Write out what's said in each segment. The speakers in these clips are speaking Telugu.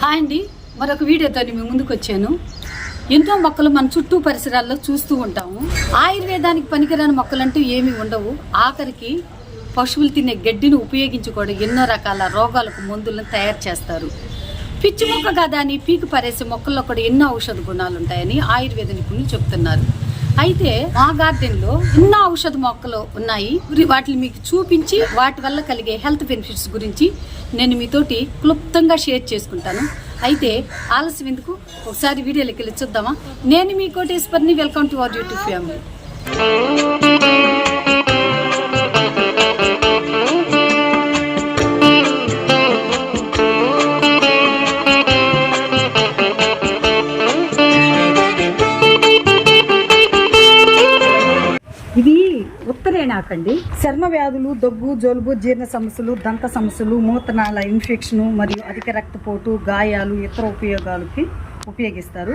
హాయ్ అండి. మరొక వీడియోతో మీ ముందుకు వచ్చాను ఎన్నో మొక్కలు మన చుట్టూ పరిసరాల్లో చూస్తూ ఉంటాము. ఆయుర్వేదానికి పనికిరాని మొక్కలంటూ ఏమీ ఉండవు. ఆఖరికి పశువులు తినే గడ్డిని ఉపయోగించి కూడా ఎన్నో రకాల రోగాలకు మందులను తయారు చేస్తారు. పిచ్చి మొక్క కాదా అని పీకి పారేసే మొక్కల్లో కూడా ఎన్నో ఔషధ గుణాలు ఉంటాయని ఆయుర్వేద నిపుణులు చెప్తున్నారు. అయితే మా గార్డెన్లో ఎన్నో ఔషధ మొక్కలు ఉన్నాయి. వాటిని మీకు చూపించి వాటి వల్ల కలిగే హెల్త్ బెనిఫిట్స్ గురించి నేను మీతోటి క్లుప్తంగా షేర్ చేసుకుంటాను. అయితే ఆలస్యం ఎందుకు? ఒకసారి వీడియోలోకి వెళ్ళి చూద్దామా? నేను మీ కోటేశ్వరిని welcome to our YouTube family ఇది ఉత్తరేణాకండి చర్మ వ్యాధులు దగ్గు జలుబు జీర్ణ సమస్యలు దంత సమస్యలు మూతనాల ఇన్ఫెక్షన్ మరియు అధిక రక్తపోటు గాయాలు ఇతర ఉపయోగాలకి ఉపయోగిస్తారు.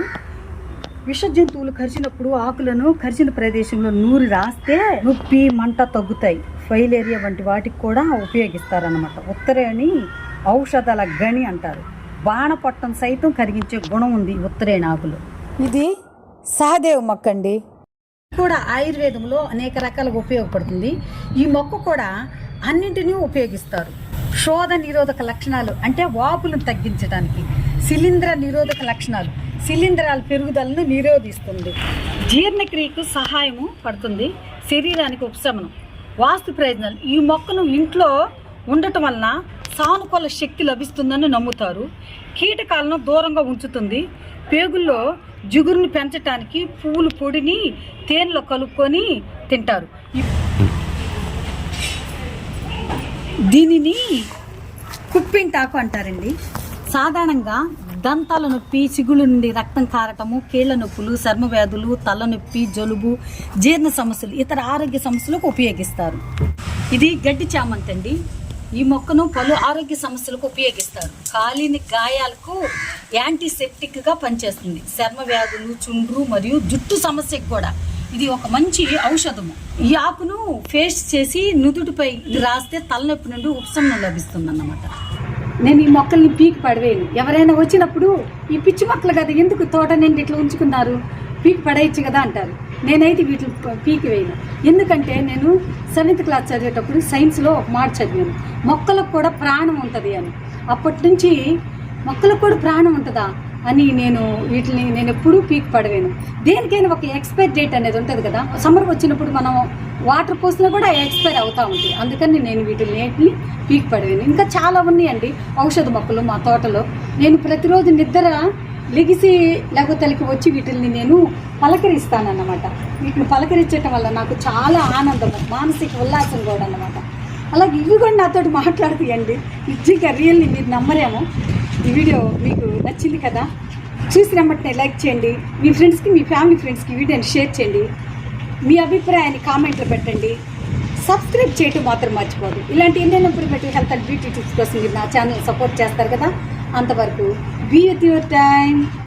విష జంతువులు కరిచినప్పుడు ఆకులను కరిచిన ప్రదేశంలో నూరి రాస్తే నొప్పి మంట తగ్గుతాయి. ఫైలేరియా వంటి వాటికి కూడా ఉపయోగిస్తారన్నమాట. ఉత్తరేణి ఔషధాల గని అంటారు. బాణపట్టం సైతం కరిగించే గుణం ఉంది ఉత్తరేణి ఆకులు. ఇది సహదేవ్ మొక్క అండి కూడా ఆయుర్వేదంలో అనేక రకాలుగా ఉపయోగపడుతుంది. ఈ మొక్క కూడా అన్నింటినీ ఉపయోగిస్తారు. శోధ నిరోధక లక్షణాలు అంటే వాపులను తగ్గించడానికి శిలీంధ్ర నిరోధక లక్షణాలు శిలీంధ్రాల పెరుగుదలను నిరోధిస్తుంది. జీర్ణక్రియకు సహాయము పడుతుంది. శరీరానికి ఉపశమనం వాస్తు ప్రయోజనాలు. ఈ మొక్కను ఇంట్లో ఉండటం వలన సానుకూల శక్తి లభిస్తుందని నమ్ముతారు. కీటకాలను దూరంగా ఉంచుతుంది. పేగుల్లో జిగురుని పెంచటానికి పువ్వుల పొడిని తేనెలో కలుపుకొని తింటారు. దీనిని కుప్పింటాకు అంటారండి. సాధారణంగా దంతాల నొప్పి సిగులు నుండి రక్తం కారటము కీళ్ళ నొప్పులు చర్మ వ్యాధులు తలనొప్పి జలుబు జీర్ణ సమస్యలు ఇతర ఆరోగ్య సమస్యలకు ఉపయోగిస్తారు. ఇది గడ్డి చామంతి అండి. ఈ మొక్కను పలు ఆరోగ్య సమస్యలకు ఉపయోగిస్తారు. కాలిని గాయాలకు యాంటీసెప్టిక్గా పనిచేస్తుంది. చర్మ వ్యాధులు చుండ్రు మరియు జుట్టు సమస్యకు కూడా. ఇది ఒక మంచి ఔషధము. ఈ ఆకును ఫేస్ చేసి నుదుటిపై రాస్తే తలనొప్పి నుండి ఉపశమనం లభిస్తుంది అన్నమాట నేను ఈ మొక్కల్ని పీకి పడవేయను. ఎవరైనా వచ్చినప్పుడు ఈ పిచ్చి మొక్కలు కదా ఎందుకు తోట నిండి ఇట్లా ఉంచుకున్నారు? పీకి పడేయచ్చు కదా అంటారు. నేనైతే వీటిని పీకి వేయను. ఎందుకంటే నేను సెవెంత్ క్లాస్ చదివేటప్పుడు సైన్స్లో ఒక మాట చదివాను. మొక్కలకు కూడా ప్రాణం ఉంటుంది అని. అప్పటి నుంచి మొక్కలకు కూడా ప్రాణం ఉంటుందా అని నేను వీటిని నేను ఎప్పుడూ పీక్ పడవేను దేనికైనా ఒక ఎక్స్పైర్ డేట్ అనేది ఉంటుంది కదా. సమ్మర్ వచ్చినప్పుడు మనం వాటర్ పోసినా కూడా ఎక్స్పైర్ అవుతూ ఉంటాయి. అందుకని నేను వీటిని నేటిని పీక్ పడవేను ఇంకా చాలా ఉన్నాయండి ఔషధ మొక్కలు మా తోటలో. నేను ప్రతిరోజు నిద్ర లెగిసి లేకపోతే వచ్చి వీటిని నేను పలకరిస్తానన్నమాట. వీటిని పలకరించటం వల్ల నాకు చాలా ఆనందము మానసిక ఉల్లాసం కూడా అన్నమాట. అలాగే ఇవి కూడా నాతోటి మాట్లాడుతాయండి. నిజంగా రియల్లీ మీరు నమ్మరేమో. ఈ వీడియో మీకు నచ్చింది కదా? చూసి రమ్మంటే లైక్ చేయండి. మీ ఫ్రెండ్స్కి మీ ఫ్యామిలీ ఫ్రెండ్స్కి వీడియోని షేర్ చేయండి. మీ అభిప్రాయాన్ని కామెంట్లో పెట్టండి. సబ్స్క్రైబ్ చేయటం మాత్రం మర్చిపోదు ఇలాంటి ఎన్నెన్నో improvement health and beauty tips కోసం మీరు నా ఛానల్ సపోర్ట్ చేస్తారు కదా? అంతవరకు బీ విత్ యువర్ టైం